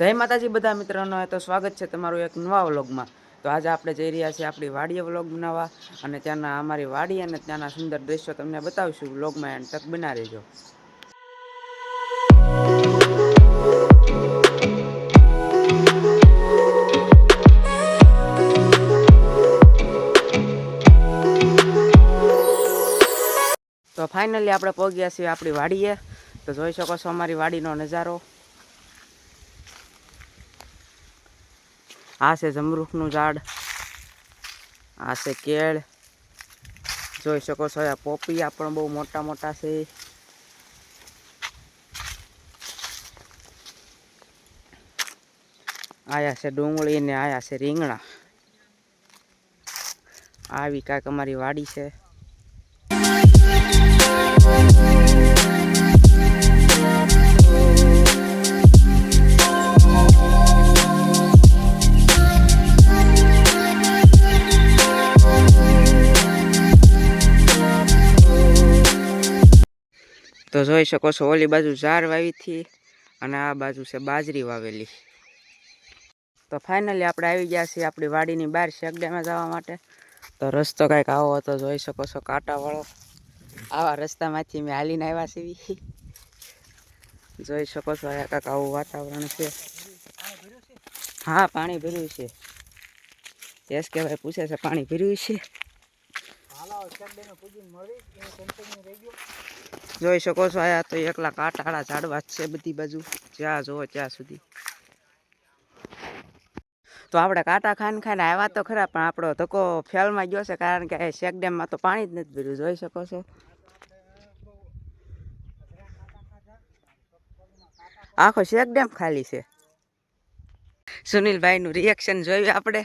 જય માતાજી બધા મિત્રોનો તો સ્વાગત છે તમારું એક નવા વ્લોગમાં. તો આજે આપણે જઈ રહ્યા છીએ આપણી વાડીએ વ્લોગ બનાવવા અને ત્યાંના અમારી વાડી અને ત્યાંના સુંદર દ્રશ્યો તમને બતાવીશું વ્લોગમાં એન્ડ તક બના રહેજો. તો ફાઇનલી આપણે પહોંચ્યા છીએ આપણી વાડીએ. તો જોઈ શકો છો અમારી વાડીનો નજારો. આ છે જમરૂખનું ઝાડ, આ છે કેળ. જોઈ શકો છો, આ પોપિયા પણ બહુ મોટા મોટા છે. આયા છે ડુંગળી ને આયા છે રીંગણા. આવી કાંઈક અમારી વાડી છે. તો જોઈ શકો છો, ઓલી બાજુ ઝાડ વાવી હતી અને આ બાજુ છે બાજરી વાવેલી. તો ફાઇનલી આપણે આવી ગયા છીએ આપણી વાડીની બહાર શેકડેમાં જવા માટે. તો રસ્તો કાંઈક આવો હતો, જોઈ શકો છો કાંટાવાળો. આવા રસ્તામાંથી મેં હાલીને આવ્યા છીએ. જોઈ શકો છો, અહીંયા કાંઈક આવું વાતાવરણ છે. હા, પાણી ભર્યું છે. એસ કે ભાઈ પૂછે છે, પાણી ભર્યું છે? જોઈ શકો છો, આયા તો એકલા કાંટાળા ઝાડવા છે બધી બાજુ, જ્યાં જોવો ત્યાં સુધી. તો આપણે કાંટા ખાન ખાઈને આવ્યા તો ખરા, પણ આપણો ધક્કો ફેલમાં ગયો છે, કારણ કે શેક ડેમમાં તો પાણી જ નથી ભર્યું, જોઈ શકો છો. આખો શેક ડેમ ખાલી છે. સુનિલભાઈનું રિએક્શન જોયું આપણે?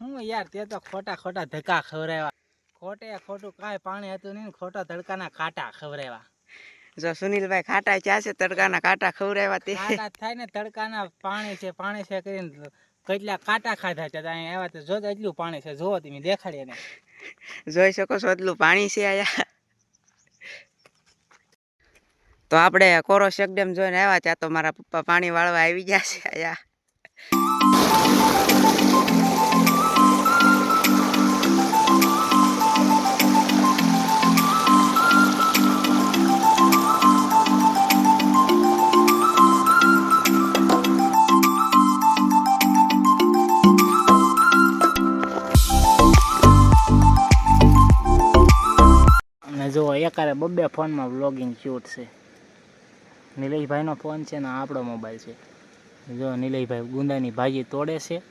હું યાર, તે તો ખોટા ખોટા ધક્કા ખવડાવ્યા. ખોટે ખોટું કાંઈ પાણી હતું નહીં ખોટા તડકાના કાંટા ખવડાવ્યા. જો સુનિલભાઈ ખાટા ચા છે તડકાના કાંટા ખવડાવ્યા તે. થાય ને તડકાના પાણી છે પાણી છે કરીને કેટલા કાંટા ખાધા છે અહીંયા આવ્યા તો જો એટલું પાણી છે જોવો તમે દેખાડીએ ને. જોઈ શકો છો એટલું પાણી છે આયા તો આપણે કોરો શેકડેમ જોઈને આવ્યા ત્યાં તો મારા પપ્પા પાણી વાળવા આવી ગયા છે આયા અને જો, એકારે બબ્બે ફોનમાં વ્લોગિંગ ક્યુટ છે. નિલેશભાઈનો ફોન છે ને આપણો મોબાઈલ છે. જો, નિલેશભાઈ ગુંદાની ભાજી તોડે છે.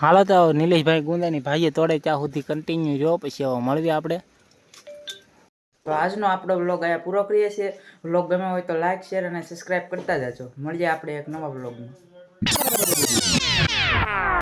હાલો તો નિલેશભાઈ ગુંદાની ભાજી તોડે, ત્યાં સુધી કન્ટિન્યુ જો, પછી હવે મળવી આપણે તો આજનો આપણો વ્લોગ અહીંયા પૂરો કરીએ છીએ. વ્લોગ ગમે હોય તો લાઈક શેર અને સબસ્ક્રાઈબ કરતા જજો. મળીએ આપણે એક નવા વ્લોગમાં